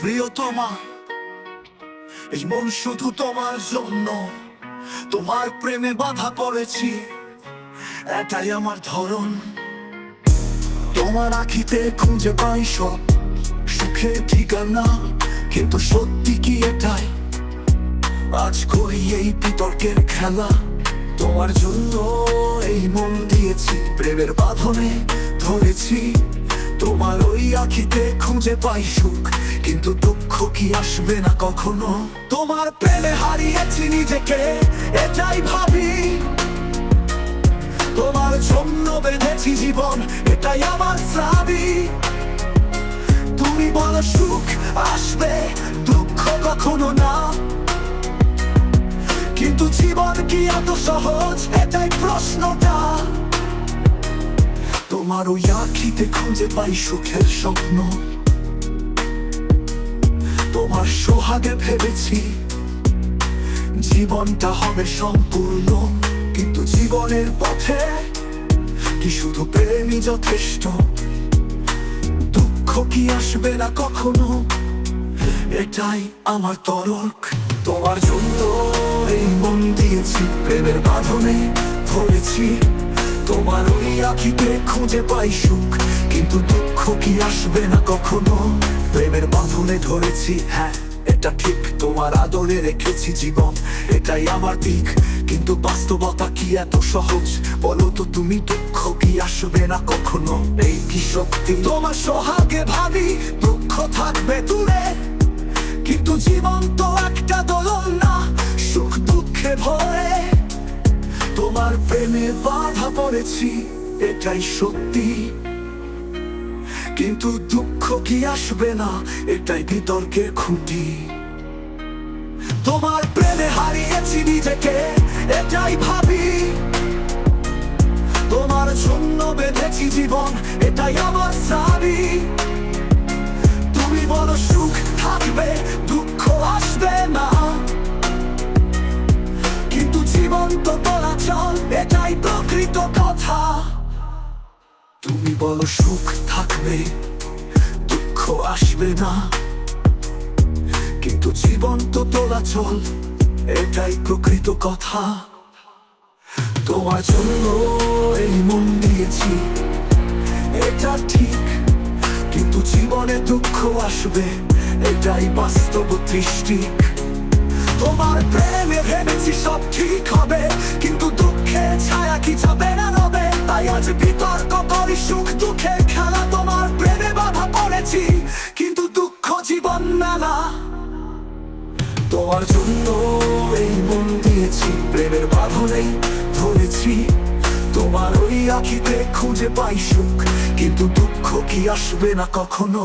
প্রিয়তমা, এই মন শুধু তোমার জন্য। তোমার প্রেমে বাধা পড়েছি, এটাই আমার ধরন। তোমার আখিতে খুঁজে পাই সব, সুখের ঠিকানা, কিন্তু সত্যি কি এটাই? আজ করি এই বিতর্কের খেলা? তোমার জন্য এই মন দিয়েছি, প্রেমের বাঁধনে ধরেছি। আখিতে খুঁজে পাই সুখ, কিন্তু দুঃখ কি আসবে না কখনো? তোমার প্রেমে হারিয়েছি নিজেকে, এটাই ভাবি। তোমার জন্য বেঁধেছি জীবন, এটাই আমার স্রাবি তুমি বলো সুখ আসবে, দুঃখ কখনো না। কিন্তু জীবন কি এত সহজ? এটাই প্রশ্নটা। তোমার ওই খুঁজে পাই সুখের স্বপ্ন। তোমার সোহাগে ভেবেছি জীবনটা হবে সম্পূর্ণ, কিন্তু জীবনের পথে কি শুধু প্রেমই যথেষ্ট? দুঃখ কি আসবে না কখনো? এটাই আমার তরক। তোমার জন্য এই মন দিয়েছি, প্রেমের বাঁধনে ধরেছি। তোমার ওই আখিতে খুঁজে পাই সুখ। কিন্তু দুঃখ কি আসবে না কখনো? প্রেমের বাঁধনে ধরেছি হ্যাঁ এটা ঠিক। তোমার আদরে রেখেছি জীবন, এটাই আমার দিক। কিন্তু বাস্তবতা কি এত সহজ? বলো তো তুমি, দুঃখ কি আসবে না কখনো? এই কি সত্যি? তোমার সোহাগে ভাবি তোমার প্রেমে বাধা পড়েছি, এটাই সত্যি। কিন্তু দুঃখ কি আসবে না, এটাই বিতর্কের খুঁটি। তোমার প্রেমে হারিয়েছি নিজেকে, এটাই ভাবি। তোমার জন্য বেঁধেছি জীবন, এটাই আমার সাবি চল, এটাই প্রকৃত কথা। তুমি বলো, সুখ থাকবে, দুঃখ আসবে না। কিন্তু জীবন তো চল, এটাই প্রকৃত কথা। তোমার জন্য এই মন দিয়েছি, এটা ঠিক। কিন্তু জীবনে দুঃখ আসবে, এটাই বাস্তব দৃষ্টি। তোমার প্রেমে ভেবেছি সব ঠিক হবে, কিন্তু দুঃখে ছায়া কি যাবে না রবে? তাই আজ বিতর্ক করি, সুখ দুঃখের খেলা তোমার প্রেমে বাধা পড়েছি, কিন্তু দুঃখ জীবন মেলা। তোমার জন্য এই মন দিয়েছি, প্রেমের বাঁধনেই ধরেছি। তোমার ওই আখিতে খুঁজে পাই সুখ, কিন্তু দুঃখ কি আসবে না কখনো?